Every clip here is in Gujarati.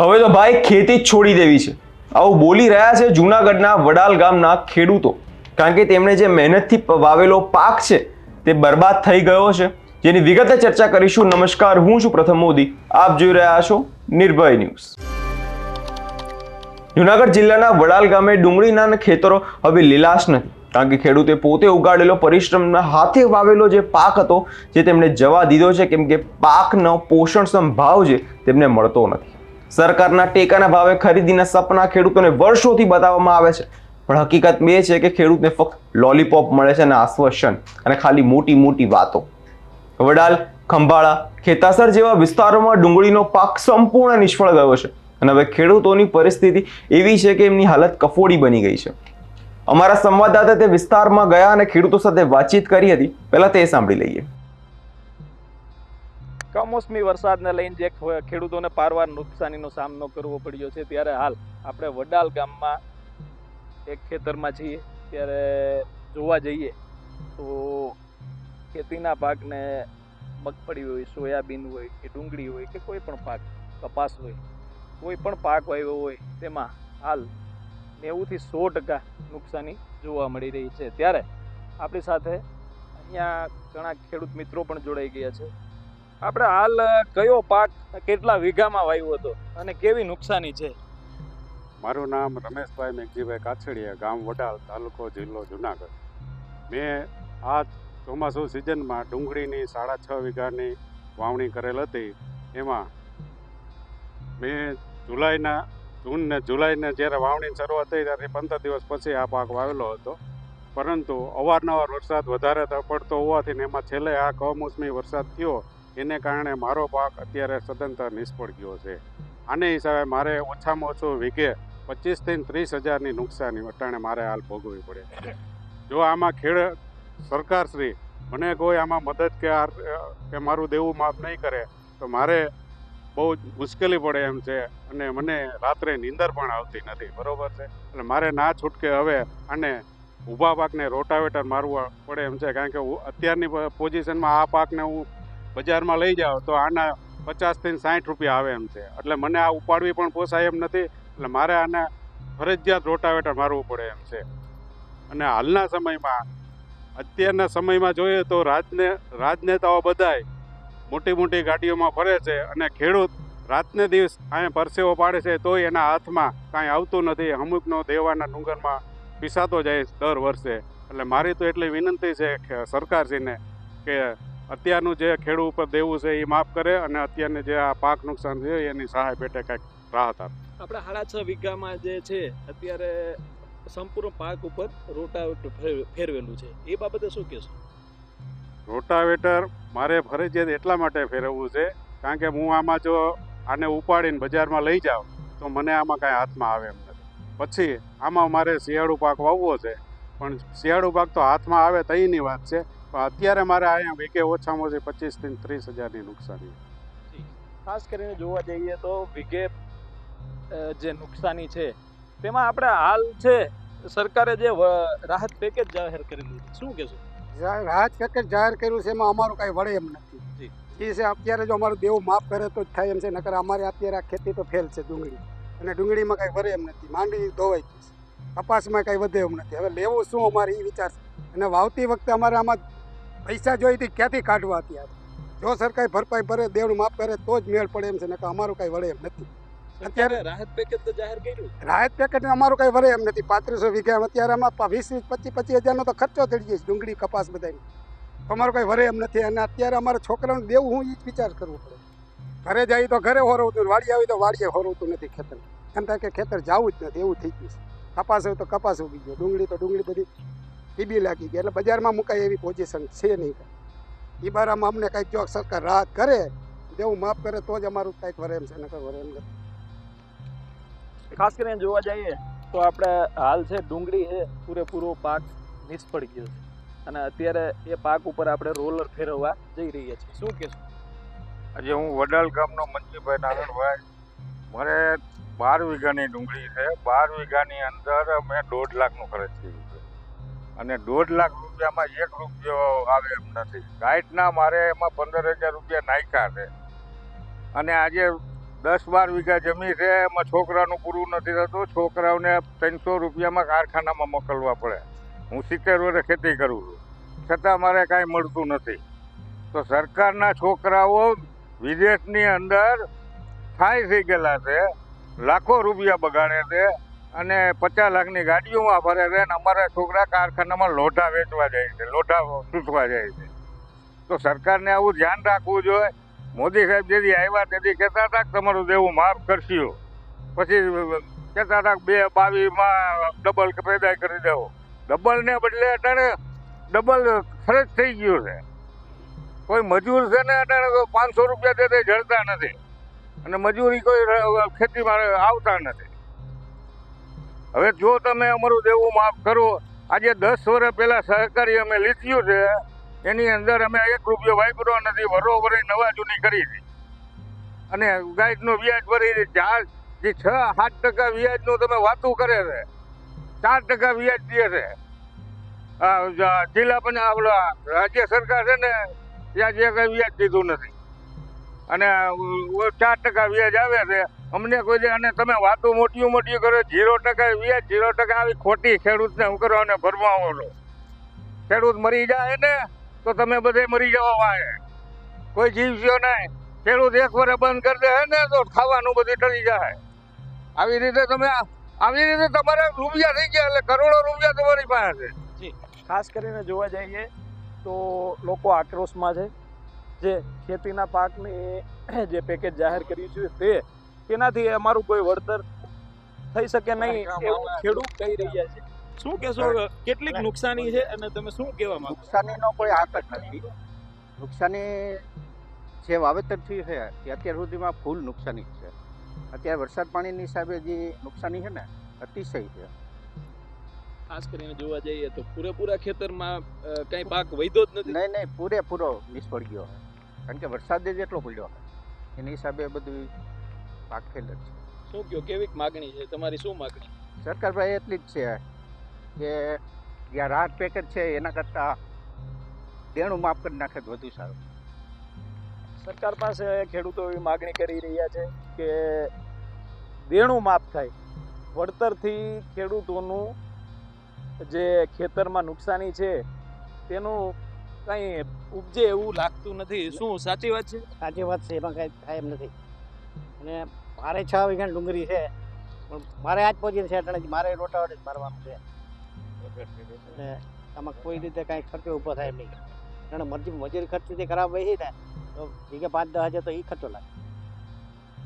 હવે તો ભાઈ ખેતી જ છોડી દેવી છે. આવું બોલી રહ્યા છે જૂનાગઢના વડાલ ગામના ખેડૂતો. કારણ કે તેમણે જે મહેનતથી વાવેલો પાક છે, તે બરબાદ થઈ ગયો છે. જેની વિગતે ચર્ચા કરીશું. નમસ્કાર, હું છું પ્રથમ મોદી. આપ જોઈ રહ્યા છો નિર્ભય ન્યૂઝ. જુનાગઢ જિલ્લાના વડાલ ગામે ડુંગળીના ખેતરો હવે લીલાશ નથી. કારણ કે ખેડૂતે પોતે ઉગાડેલો પરિશ્રમના હાથે વાવેલો જે પાક હતો, જે તેમણે જવા દીધો છે, કેમ કે પાકનો પોષણક્ષમ ભાવ છે તેમને મળતો નથી. સરકારના ટેકાના ભાવે ખરીદીના સપના ખેડૂતોને વર્ષોથી બતાવવામાં આવે છે. પણ હકીકત એ છે કે ખેડૂતને ફક્ત લોલીપોપ મળે છે અને આશ્વાસન અને ખાલી મોટી મોટી વાતો. વડાલ, ખંભાળા, ખેતાસર જેવા વિસ્તારોમાં ડુંગળીનો પાક સંપૂર્ણ નિષ્ફળ ગયો છે અને હવે ખેડૂતોની પરિસ્થિતિ એવી છે કે એમની હાલત કફોડી બની ગઈ છે. અમારા સંવાદદાતા તે વિસ્તારમાં ગયા અને ખેડૂતો સાથે વાતચીત કરી હતી. પહેલાં તે સાંભળી લઈએ. કમોસમી વરસાદને લઈને જે ખેડૂતોને પારવાર નુકસાનીનો સામનો કરવો પડ્યો છે, ત્યારે હાલ આપણે વડાલ ગામમાં એક ખેતરમાં છીએ, ત્યારે જોવા જઈએ તો ખેતીના પાકને મગફળી હોય, સોયાબીન હોય કે ડુંગળી હોય કે કોઈ પણ પાક, કપાસ હોય, કોઈ પણ પાક વાવ્યો હોય, તેમાં હાલ નેવુંથી સો ટકા નુકસાની જોવા મળી રહી છે. ત્યારે આપણી સાથે અહીંયા ઘણા ખેડૂત મિત્રો પણ જોડાઈ ગયા છે. આપણે હાલ કયો પાક કેટલા વીઘામાં વાવ્યો હતો અને કેવી નુકસાની છે? મારું નામ રમેશભાઈ મેઘજીભાઈ કાછડિયા, ગામ વડાલ તાલુકો જિલ્લો જુનાગઢ. મેં આ ચોમાસું સિઝનમાં ડુંગળીની સાડા છ વીઘાની વાવણી કરેલ હતી. એમાં મેં જુલાઈના, જૂન ને જુલાઈને જ્યારે વાવણીની શરૂઆત થઈ ત્યારે પંદર દિવસ પછી આ પાક વાવેલો હતો. પરંતુ અવારનવાર વરસાદ વધારે પડતો હોવાથી ને એમાં છેલ્લે આ કમોસમી વરસાદ થયો. એને કારણે મારો પાક અત્યારે સદંતર નિષ્ફળ ગયો છે. આને હિસાબે મારે ઓછામાં ઓછું વીઘે પચીસથી ત્રીસ હજારની નુકસાની અટાણે મારે હાલ ભોગવવી પડે જો આમાં ખેડ સરકારશ્રી મને કોઈ આમાં મદદ કે આ કે મારું દેવું માફ નહીં કરે, તો મારે બહુ જ મુશ્કેલી પડે એમ છે અને મને રાત્રે નીંદર પણ આવતી નથી, બરાબર છે? એટલે મારે ના છૂટકે હવે આને ઊભા પાકને રોટાવેટર મારવું પડે એમ છે, કારણ કે અત્યારની પોઝિશનમાં આ પાકને હું બજારમાં લઈ જાઓ તો આના પચાસથી સાઠ રૂપિયા આવે એમ છે. એટલે મને આ ઉપાડવી પણ પોસાય એમ નથી. એટલે મારે આને ફરજિયાત રોટાવેટર મારવું પડે એમ છે. અને હાલના સમયમાં, અત્યારના સમયમાં જોઈએ તો રાજને રાજનેતાઓ બધાય મોટી મોટી ગાડીઓમાં ફરે છે અને ખેડૂત રાતને દિવસ અહીંયા પરસેવો પાડે છે તોય એના હાથમાં કાંઈ આવતું નથી. અમુકનો દેવાના ડુંગરમાં પીસાતો જાય દર વર્ષે. એટલે મારી તો એટલી વિનંતી છે સરકારશ્રીને કે અત્યારનું જે ખેડૂત ઉપર દેવું છે એ માફ કરે અને અત્યારને જે આ પાક નુકસાન છે એની સહાય પેટે કંઈક રાહત આપે. આપણે સાડા છ વીઘામાં જે છે અત્યારે સંપૂર્ણ પાક ઉપર રોટાવેટર ફેર- ફેરવેલું છે. એ બાબતે શું કહેશો? રોટાવેટર મારે ફરજિયાત એટલા માટે ફેરવવું છે કારણ કે હું આમાં જો આને ઉપાડીને બજારમાં લઈ જાઉં તો મને આમાં કાંઈ હાથમાં આવે એમ નથી. પછી આમાં મારે શિયાળુ પાક વાવવો છે પણ શિયાળુ પાક તો હાથમાં આવે તઈની વાત છે અત્યારે મારે અહીંયા વીકે ઓછામાં ઓછી પચીસથી ત્રીસ હજારની નુકસાની ખાસ કરીને જોવા જઈએ તો વીઘે જે નુકસાની છે તેમાં આપણે હાલ છે સરકારે જે રાહત પેકેજ જાહેર કરેલું છે શું કહેશો? રાહત પેકેજ જાહેર કર્યું છે એમાં અમારું કાંઈ વળે એમ નથી. એ છે અત્યારે જો અમારું દેવું માફ કરે તો જ થાય એમ છે નકર અમારે અત્યારે આ ખેતી તો ફેલ છે ડુંગળી. અને ડુંગળીમાં કાંઈ વળે એમ નથી. માંડવી ધોવાઈ ગઈ છે. કપાસમાં કાંઈ વધે એમ નથી. હવે લેવું શું અમારે એ વિચાર છે. અને વાવતી વખતે અમારે આમાં પૈસા જોઈ હતી ક્યાંથી કાઢવા અત્યારે? જો સરકાર ભરપાઈ ભરે દેવનું માફ કરે તો જ મેળ પડે એમ છે નકર અમારું કાંઈ વળે એમ નથી. અત્યારે રાહત પેકેજ તો જાહેર કર્યું? રાહત પેકેજ અમારું કાંઈ વળે એમ નથી. પાંત્રીસો વીઘા અત્યારે આમાં વીસ વીસ પચીસ પચીસ હજારનો તો ખર્ચો થઈ જાય ડુંગળી કપાસ બધાની અમારું કાંઈ વરે એમ નથી. અને અત્યારે અમારે છોકરાઓને દેવું હું એ જ વિચાર કરવું પડે. ઘરે જાય તો ઘરે હોરવતું વાડી આવી તો વાડીએ હોરવતું નથી ખેતર. એમ થાય કે ખેતર જવું જ નથી એવું થઈ ગયું કપાસ હોય તો કપાસ ઉગી ગયો ડુંગળી તો ડુંગળી બધી ટીબી લાગી ગઈ. એટલે બજારમાં મુકાય એવી પોઝિશન છે નહીં. એ બારામાં અમને કાંઈક જો સરકાર રાહત કરે દેવું માફ કરે તો જ અમારું કાંઈક વરે એમ છે નકર વરે એમ નથી. ખાસ કરીને જોવા જઈએ તો આપણે હાલ છે ડુંગળી છે પૂરેપૂરો પાક નિષ્ફળ ગયો છે. અને અત્યારે એ પાક ઉપર આપણે રોલર ફેરવવા જઈ રહ્યા છીએ. શું કહેશો? આજે હું વડાલ ગામનો મંજીભાઈ નારાયણભાઈ મારે બાર વીઘાની ડુંગળી છે. બાર વીઘાની અંદર મેં દોઢ લાખનું ખર્ચ કર્યું. છે અને દોઢ લાખ રૂપિયામાં એક રૂપિયો આવે એમ નથી. ગાઈડના મારે એમાં પંદર હજાર રૂપિયા નાખ્યા છે. અને આજે દસ બાર વીઘા જમીન છે, એમાં છોકરાનું પૂરું નથી થતું. છોકરાઓને ત્રણસો રૂપિયામાં કારખાનામાં મોકલવા પડે. હું સિત્તેર વર્ષે ખેતી કરું છું. છતાં મારે કાંઈ મળતું નથી. તો સરકારના છોકરાઓ વિદેશની અંદર થાય થઈ ગયેલા છે, લાખો રૂપિયા બગાડે છે. અને પચાસ લાખની ગાડીઓમાં ફરે છે અને અમારા છોકરા કારખાનામાં લોઢા વેચવા જાય છે, લોઢા સૂચવા જાય છે. તો સરકારને આવું ધ્યાન રાખવું જોઈએ. મોદી સાહેબ જેથી આવ્યા તેથી કહેતા હતા કે તમારું દેવું માફ કરશો. પછી કહેતા હતા બે બાવીસમાં ડબલ પેદાય કરી દેવો ડબલને બદલે અટાણે ડબલ ખર્ચ થઈ ગયું છે. કોઈ મજૂર છે ને અટાણે પાંચસો રૂપિયા તે જળતા નથી. અને મજૂરી કોઈ ખેતીમાં આવતા નથી. હવે જો તમે અમારું દેવું માફ કરો, આજે દસ વર્ષ પહેલાં સહકારી અમે લીધ્યું છે, એની અંદર અમે એક રૂપિયો વાપર્યો નથી, વરોવરે નવા જૂની કરી હતી અને ગાઈડનું વ્યાજ ભરી ચાર જે છ સાત ટકા વ્યાજનું તમે વાતું કરે છે, ચાર ટકા વ્યાજ દે છે. જિલ્લા પણ રાજ્ય સરકાર છે ને, ત્યાં જે કંઈ વ્યાજ દીધું નથી. અને ચાર ટકા વ્યાજ આવે છે અમને કોઈ દે અને તમે વાતો મોટી મોટી કરો જીરો ટકા વ્યાજ જીરો ટકા આવી ખોટી ખેડૂતને હું કરો અને ભરમાવો છો ખેડૂત મરી જાય ને, તો તમે બધે મરી જવા વાય કોઈ જીવશો નહીં. ખેડૂત એક વાર બંધ કરી દે ને, તો ખાવાનું બધું ટળી જાય. આવી રીતે તમે આવી રીતે તમારે રૂપિયા થઈ ગયા એટલે કરોડો રૂપિયા તમારી પાસે. છે ખાસ કરીને જોવા જઈએ તો લોકો આક્રોશમાં છે. જે ખેતીના પાકની જે પેકેજ જાહેર કર્યું છે તે તેનાથી અમારું કોઈ વળતર થઈ શકે નહીં એવું ખેડૂત કહી રહ્યા છે. શું કહેશો કેટલીક નુકસાની છે અને તમે શું કહેવા માંગો નુકસાનીનો કોઈ આંક જ નથી. નુકસાની જે વાવેતર થયું છે તે અત્યાર સુધીમાં ફૂલ નુકસાની છે. અત્યારે વરસાદ પાણીની હિસાબે જે નુકસાની છે ને અતિશય છે. ખાસ કરીને જોવા જઈએ તો પૂરેપૂરા ખેતરમાં કઈ પાક વૈધો જ નથી. નહીં નહીં પૂરેપૂરો નિષ્ફળ ગયો. કારણ કે વરસાદ જ એટલો પડ્યો. એની હિસાબે બધું પાક ફેલ જ છે. શું કયો કેવી માગણી છે? તમારી શું માગણી? સરકાર ભાઈ એટલી જ છે કે જ્યાં રાહત પેકેજ છે એના કરતાં દેણું માફ કરી નાખે તો વધુ સારું. સરકાર પાસે ખેડૂતો એવી માગણી કરી રહ્યા છે કે દેણું માફ થાય. વળતરથી ખેડૂતોનું જે ખેતરમાં નુકસાની છે તેનું કંઈ ઉપજે એવું લાગતું નથી. શું સાચી વાત છે? સાચી વાત છે એમાં કાંઈ થાય એમ નથી. અને મારે છ વીઘા ડુંગળી છે પણ મારે આજ પહોંચીને છે અટાણે મારે રોટાવટ જ મારવાનું છે. એટલે આમાં કોઈ રીતે કાંઈ ખર્ચો ઊભો થાય નહીં. કારણ મરજી મજૂરી ખર્ચ જે ખરાબ હોય ને તો વીઘે પાંચ દસ હજાર તો એ ખર્ચો લાગે.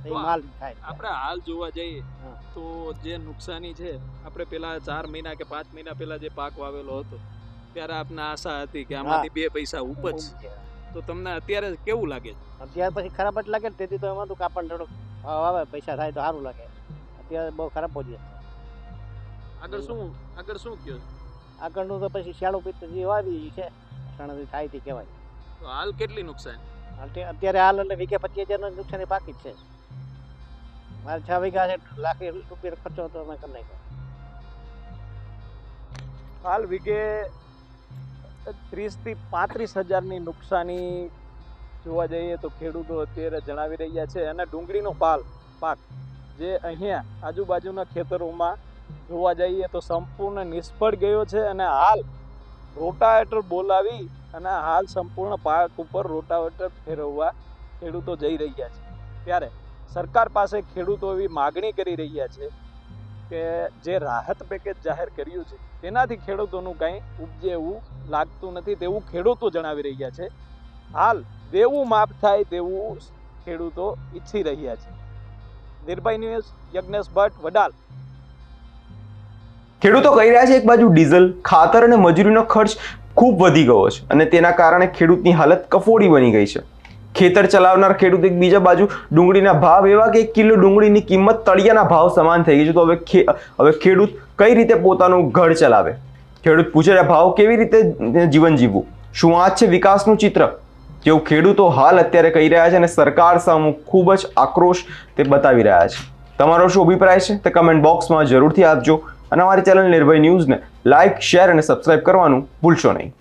એ માલ થાય. આપણે હાલ જોવા જઈએ તો જે નુકસાની છે આપણે પેલા ચાર મહિના કે પાંચ મહિના પહેલા જે પાક વાવેલો હતો ત્યારે આપને આશા હતી કે આમાંથી બે પૈસા ઉપજ. તો તમને અત્યારે કેવું લાગે છે? અત્યારે પછી ખરાબ જ લાગે ને તેથી તો એમાં તો કાપડ થોડુંક આવે પૈસા થાય તો સારું લાગે. અત્યારે બહુ ખરાબ પહોંચી આગળ શું આગળ શું કયો? આગળનું તો પછી શિયાળો પિત્ત જે વાવી છે સણથી થાય તે કહેવાય. તો હાલ કેટલી નુકસાન? અત્યારે અત્યારે હાલ એટલે વીઘે પચીસ હજારનો નુકસાની બાકી જ છે. મારે છ વીઘા છે લાખ રૂપિયા ખર્ચો તો મેં કરી નાખ્યો. હાલ વીઘે ત્રીસથી પાંત્રીસ હજારની નુકસાની જોવા જઈએ તો ખેડૂતો અત્યારે જણાવી રહ્યા છે. અને ડુંગળીનો પાલ, પાક જે અહીંયા આજુબાજુના ખેતરોમાં જોવા જઈએ તો સંપૂર્ણ નિષ્ફળ ગયો છે અને હાલ રોટાવેટર બોલાવી અને હાલ સંપૂર્ણ પાક ઉપર રોટાવેટર ફેરવવા ખેડૂતો જઈ રહ્યા છે. ત્યારે સરકાર પાસે ખેડૂતો એવી માગણી કરી રહ્યા છે કે જે રાહત પેકેજ જાહેર કર્યું છે, તેનાથી ખેડૂતોનું કંઈ ઉપજે એવું લાગતું નથી તેવું ખેડૂતો જણાવી રહ્યા છે. હાલ દેવું માફ થાય તેવું ખેડૂતો ઈચ્છી રહ્યા છે. નિર્ભય ન્યૂઝ, યજ્ઞેશ ભટ્ટ, વડાલ. ખેડૂતો કહી રહ્યા છે, એક બાજુ ડીઝલ, ખાતર અને મજૂરીનો ખર્ચ ખૂબ વધી ગયો છે અને તેના કારણે ખેડૂતની હાલત કફોડી બની ગઈ છે. ખેતર ચલાવનાર ખેડૂત એક બીજા બાજુ ડુંગળીના ભાવ, એવા કે એક કિલો ડુંગળીની કિંમત તળિયાના ભાવ સમાન થઈ ગઈ છે. તો હવે હવે ખેડૂત કઈ રીતે પોતાનું ઘર ચલાવે? ખેડૂત પૂછે ભાવ કેવી રીતે જીવન જીવવું? શું આ છે વિકાસનું ચિત્ર? જેવું ખેડૂતો હાલ અત્યારે કહી રહ્યા છે અને સરકાર સામે ખૂબ જ આક્રોશ તે બતાવી રહ્યા છે. તમારો શું અભિપ્રાય છે? તે કમેન્ટ બોક્સમાં જરૂરથી આપજો. અને અમારી ચેનલ નિર્ભય ન્યૂઝને લાઇક શેર અને સબસ્ક્રાઇબ કરવાનું ભૂલશો નહીં.